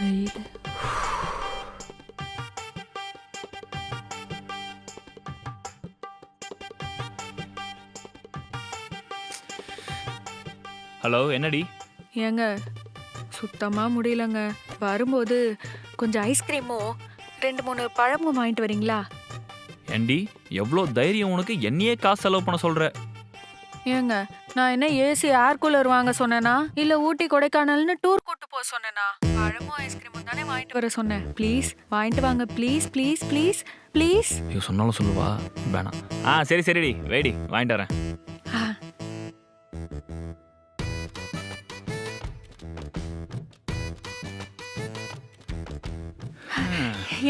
வெயில் ஹலோ என்னடி? ஏங்க சுத்தமா முடியலங்க. வரும்போது கொஞ்சம் ஐஸ்கிரீமும் ரெண்டு மூணு பழமும் வாங்கிட்டு வரீங்களா? ஏண்டி எவ்வளோ தைரியம் உனக்கு? என்னையே காசு செலவு பண்ண சொல்ற. ஏங்க நான் என்ன ஏசி ஏர் கூலர் வாங்க சொன்னேனா? இல்ல ஊட்டி கொடைக்கானல்னு டூர் கூட்டு போக சொன்னேனா? பழமும் ஐஸ்கிரீமும் தானே வாங்கிட்டு வர சொன்னேன். ப்ளீஸ் வாங்கிட்டு வாங்க. ப்ளீஸ் ப்ளீஸ் ப்ளீஸ் ப்ளீஸ் ஐயோ சொன்னாலும் சொல்லுவா. வேணாம். ஆ சரி சரிடி. வெயிடி வாங்கிட்டு வரேன்.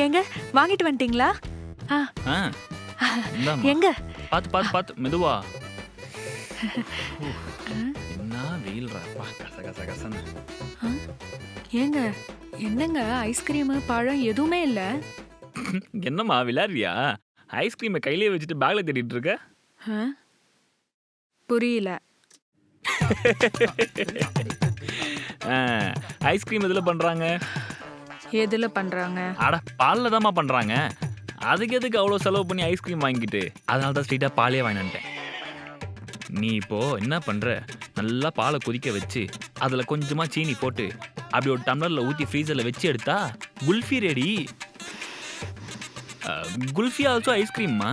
ஏங்க வாங்கிட்டு வந்துட்டீங்களா. எங்க? பார்த்து பார்த்து பார்த்து மெதுவா. என்ன வெயில்ரா? பா கச கச கசன்னு. ஏங்க என்னங்க ஐஸ்கிரீமு பழம் எதுவுமே இல்ல? என்னம்மா விளையாடுறியா? ஐஸ்கிரீமை கையிலேயே வச்சுட்டு பேக்ல தேடிட்டு இருக்க? ஆ? புரியல. ஐஸ்கிரீம் எதில் பண்ணுறாங்க எதுல பண்றாங்க? அட பாலில் தாம்மா பண்ணுறாங்க அதுக்கு எதுக்கு அவ்வளோ செலவு பண்ணி ஐஸ்கிரீம் வாங்கிட்டு? அதனால தான் ஸ்ட்ரெயிட்டாக பாலே வாங்கினேன் நீ இப்போ என்ன பண்ணுற நல்லா பாலை கொதிக்க வச்சு அதில் கொஞ்சமாக சீனி போட்டு அப்படி ஒரு டம்ளரில் ஊற்றி ஃப்ரீசரில் வச்சு எடுத்தா குல்ஃபி ரெடி குல்ஃபி ஆல்சோ ஐஸ்கிரீம்மா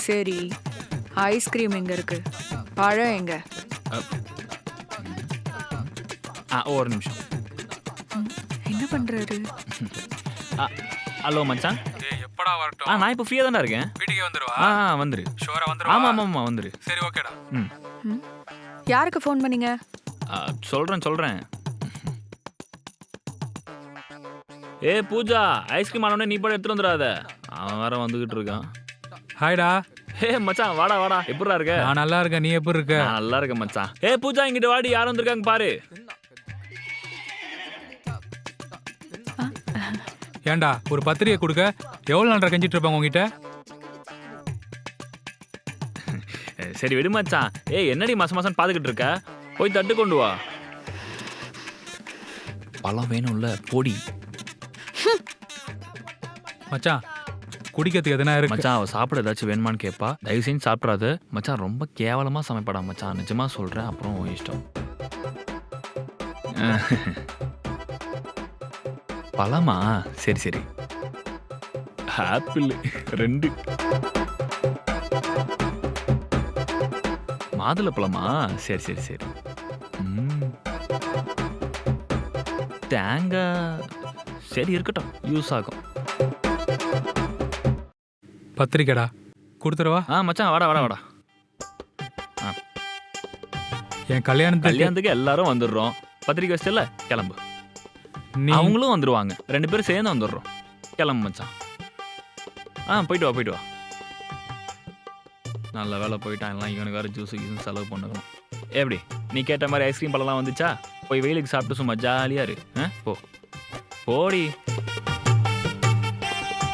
சரி ஐஸ்கிரீம் எங்க இருக்கு? பழம் எங்க? ஆ ஒரு நிமிஷம். என்ன பண்றாரு? ஆ, ஹலோ மச்சான். எப்படா ஆ வரட்டும். நான் இப்போ ஃப்ரீயாக தானே இருக்கேன். வீட்டுக்கே வந்துருவா? ஆ ஆ, வந்துரு. ஷோரா வந்துருவா? ஆமாம் ஆமாம் ஆமாம் வந்துரு. சரி ஓகேடா. ம். ம்? யாருக்கு ஃபோன் பண்ணீங்க? ஆ, சொல்றேன் சொல்றேன். ஏ பூஜா ஐஸ்கிரீம் ஆனோடனே நீ போட எடுத்துட்டு வந்துடாத. அவன் வேற வந்துகிட்டு இருக்கான். ஹாய்டா. ஏ மச்சான் வாடா வாடா. எப்படிடா இருக்க? நான் நல்லா இருக்கேன் நீ எப்படி இருக்க? நான் நல்லா இருக்கேன் மச்சான். ஏ பூஜா இங்கிட்டு வாடி யாரும் வந்திருக்காங்க பாரு. ஏன்டா ஒரு பத்திரிகை கொடுக்க எவ்வளவு நாள் கஞ்சிட்டு இருப்பாங்க உங்ககிட்ட சரி விடு மச்சான். ஏய் என்னடி மாசம் மாசம் பாத்துக்கிட்டு இருக்க? போய் தட்டு கொண்டு வா. பழம் வேணும்ல பொடி. மச்சான் குடிக்கிறதுக்கு எதனா இருக்கு? மச்சான் அவ சாப்பிட ஏதாச்சும் வேணுமான்னு கேட்பா தயவு செஞ்சு சாப்பிடாத. மச்சான் ரொம்ப கேவலமா சமைப்படா மச்சான். நிஜமா சொல்றேன் அப்புறம் உன் இஷ்டம். பழமா? சரி சரி. ஆப்பிள் ரெண்டு. மாதுளை பழமா? சரி சரி சரி. ம். தேங்காய் சரி இருக்கட்டும். யூஸ் ஆகும். பத்திரிக்கைடா. கொடுத்துருவா ஆ மச்சான் வாடா வாடா வாடா. என் கல்யாணத்துக்கு கல்யாணத்துக்கு எல்லாரும் வந்துடுறோம். பத்திரிக்கை வச்சிட்டல கிளம்பு. அவங்களும் வந்துருவாங்க. ரெண்டு பேரும் சேர்ந்து வந்துடுறோம். கிளம்பு மச்சான். ஆ போயிட்டு வா போயிட்டு வா. நல்ல வேலை போயிட்டான். எல்லாம் இவனுக்கு வேறு ஜூஸு கீஸும் செலவு பண்ணணும் எப்படி? நீ கேட்ட மாதிரி ஐஸ்கிரீம் பழம்லாம் வந்துச்சா? போய் வெயிலுக்கு சாப்பிட்டு சும்மா ஜாலியாக இரு. ஆ போ. போடி.